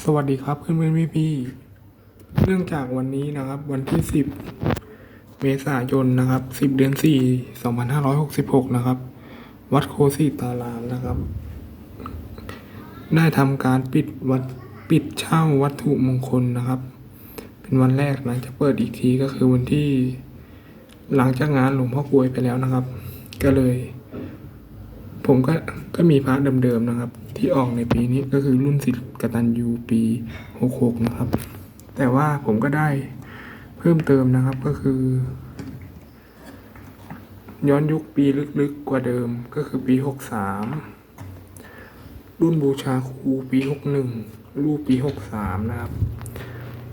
สวัสดีครับเพื่อนเพื่อนพี่พี่เนื่องจากวันนี้นะครับ วันที่10เมษายนนะครับ10เดือน4 2566นห้าร้อยหกสิบหกนะครับ วัดโคสีตารามนะครับ ได้ทำการปิดวัดปิดเช่าวัตถุมงคลนะครับ เป็นวันแรกหลังจากเปิดอีกทีก็คือวันที่ หลังจากงานหลวงพ่อกลวยไปแล้วนะครับ ก็เลย ผมก็ก็มีพระเดิมๆนะครับ ที่ออกในปีนี้ก็คือรุ่นสิทธิ์กตัญญูปี66นะครับ แต่ว่าผมก็ได้เพิ่มเติมนะครับก็คือ ย้อนยุคปีลึกๆกว่าเดิมก็คือปี63รุ่นบูชาครูปี61รูปปี63นะครับ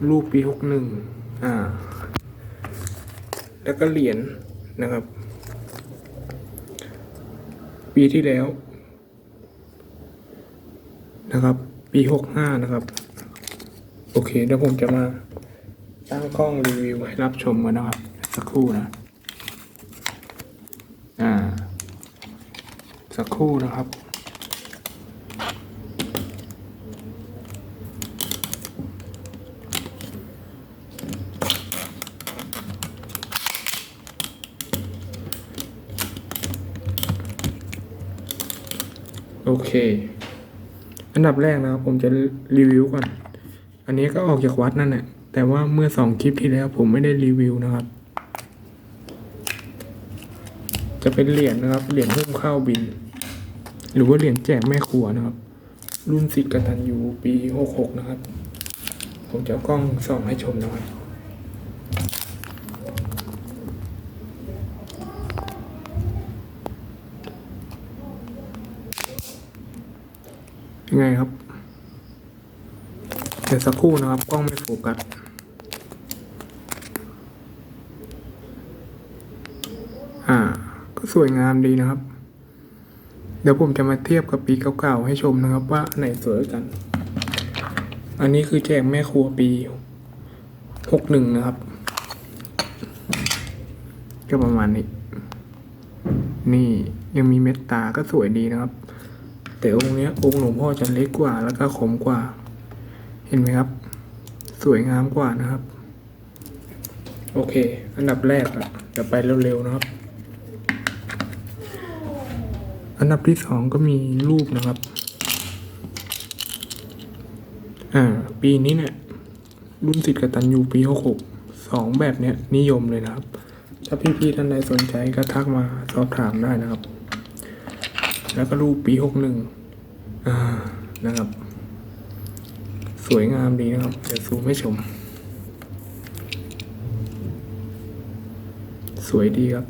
รูปปี61อ่า แล้วก็เหรียญนะครับ ปีที่แล้ว นะครับ ปีหกห้านะครับ โอเคเดี๋ยวผมจะมาตั้งกล้องรีวิวให้รับชมกันนะครับ สักครู่นะ อ่า สักครู่นะครับ โอเค อันดับแรกนะครับผมจะรีวิวก่อน อันนี้ก็ออกจากวัดนั่นแหละ แต่ว่าเมื่อสองคลิปที่แล้วผมไม่ได้รีวิวนะครับ จะเป็นเหรียญนะครับ เหรียญหุ้มข้าวบิน หรือว่าเหรียญแจกแม่ครัวนะครับ รุ่นสิทธิ์กตัญญูปีหกหกนะครับ ผมจะกล้องส่องให้ชมนะครับ ยังไงครับ เดี๋ยวสักครู่นะครับกล้องไม่โฟกัสอ่า ก็สวยงามดีนะครับ เดี๋ยวผมจะมาเทียบกับปีเก่าๆให้ชมนะครับ ว่าไหนสวยกัน อันนี้คือแจกแม่ครัวปีหกหนึ่งนะครับ ก็ประมาณนี้ นี่ยังมีเม็ดตาก็สวยดีนะครับ แต่องค์เนี้ยองค์หลวงพ่อจะเล็กกว่าแล้วก็คมกว่า เห็นไหมครับ สวยงามกว่านะครับ โอเค อันดับแรกอะจะไปเร็วๆนะครับ อันดับที่สองก็มีรูปนะครับ อ่า ปีนี้เนี่ย รุ่นสิทธิ์กตัญญูปีหกหกสองแบบเนี้ยนิยมเลยนะครับ ถ้าพี่ๆท่านใดสนใจก็ทักมาสอบถามได้นะครับ แล้วก็รูปปีหกหนึ่งนะครับ สวยงามดีนะครับเดี๋ยวซูมให้ชม สวยดีครับ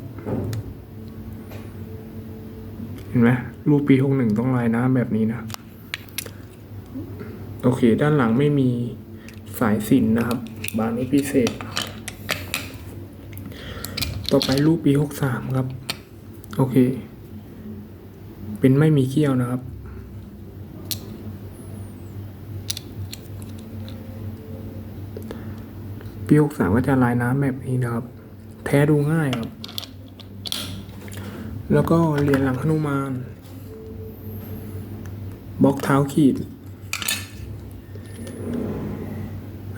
เห็นไหมรูปปีหกหนึ่งต้องลายน้ำแบบนี้นะ โอเค ด้านหลังไม่มีสายสินนะครับ บานนี้พิเศษ ต่อไปรูปปีหกสามครับ โอเค เป็นไม่มีเขี้ยวนะครับ ปีหกสามก็จะลายน้ำแบบนี้นะครับ แท้ดูง่ายครับ แล้วก็เหรียญหลังหนุมานบล็อกเท้าขีด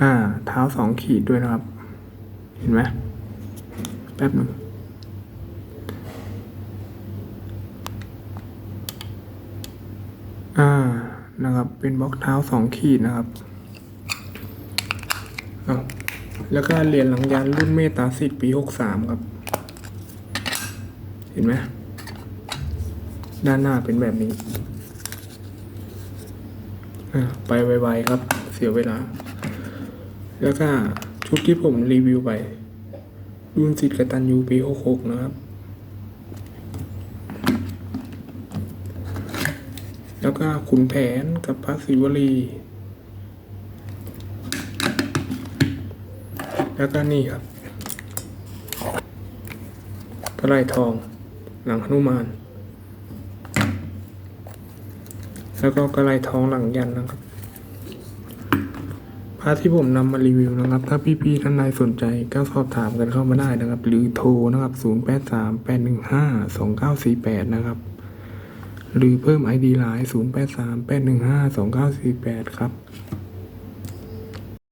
อ่า เท้าสองขีดด้วยนะครับ เห็นไหมแป๊บหนึ่ง อ่านะครับ เป็นบล็อกเท้าสองขีดนะครับเอาแล้วก็เหรียญหลังยานรุ่นเมตาสิทธิ์ปีหกสามครับ เห็นไหมด้านหน้าเป็นแบบนี้อ่าไปไวๆครับ เสียเวลา แล้วก็ชุดที่ผมรีวิวไป รุ่นสิทธิ์กตัญญูปีหกหกนะครับ แล้วก็ขุนแผนกับพระศิวลี แล้วก็นี่ครับกระไรทอง หลังหนุมาน แล้วก็กระไรทองหลังยันนะครับพระที่ผมนำมารีวิวนะครับ ถ้าพี่ๆท่านใดสนใจก็สอบถามกันเข้ามาได้นะครับ หรือโทรนะครับ 0838152948 นะครับ หรือเพิ่ม ID ไลน์0838152948 ครับ